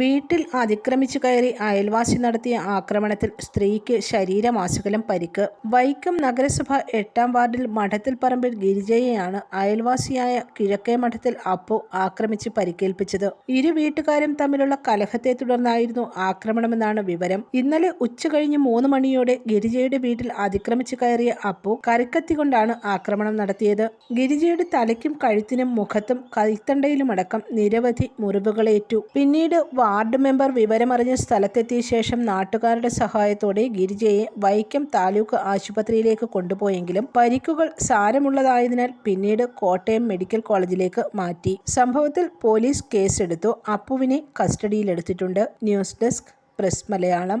വീട്ടിൽ അതിക്രമിച്ചു കയറി അയൽവാസി നടത്തിയ ആക്രമണത്തിൽ സ്ത്രീക്ക് ശരീരമാസകലം പരിക്ക്. വൈക്കം നഗരസഭ എട്ടാം വാർഡിൽ മഠത്തിൽ പറമ്പിൽ ഗിരിജയെയാണ് അയൽവാസിയായ കിഴക്കേ മഠത്തിൽ അപ്പു ആക്രമിച്ച് പരിക്കേൽപ്പിച്ചത്. ഇരു വീട്ടുകാരും തമ്മിലുള്ള കലഹത്തെ തുടർന്നായിരുന്നു ആക്രമണമെന്നാണ് വിവരം. ഇന്നലെ ഉച്ച ഉച്ചകഴിഞ്ഞ് മൂന്ന് മണിയോടെ ഗിരിജയുടെ വീട്ടിൽ അതിക്രമിച്ചു കയറിയ അപ്പു കറിക്കത്തി കൊണ്ടാണ് ആക്രമണം നടത്തിയത്. ഗിരിജയുടെ തലയ്ക്കും കഴുത്തിനും മുഖത്തും കൈത്തണ്ടയിലുമടക്കം നിരവധി മുറിവുകളേറ്റു. പിന്നീട് വാർഡ് മെമ്പർ വിവരമറിഞ്ഞ് സ്ഥലത്തെത്തിയ ശേഷം നാട്ടുകാരുടെ സഹായത്തോടെ ഗിരിജയെ വൈക്കം താലൂക്ക് ആശുപത്രിയിലേക്ക് കൊണ്ടുപോയെങ്കിലും പരിക്കുകൾ സാരമുള്ളതായതിനാൽ പിന്നീട് കോട്ടയം മെഡിക്കൽ കോളേജിലേക്ക് മാറ്റി. സംഭവത്തിൽ പോലീസ് കേസെടുത്തു. അപ്പുവിനെ കസ്റ്റഡിയിലെടുത്തിട്ടുണ്ട്. News desk press Malayalam.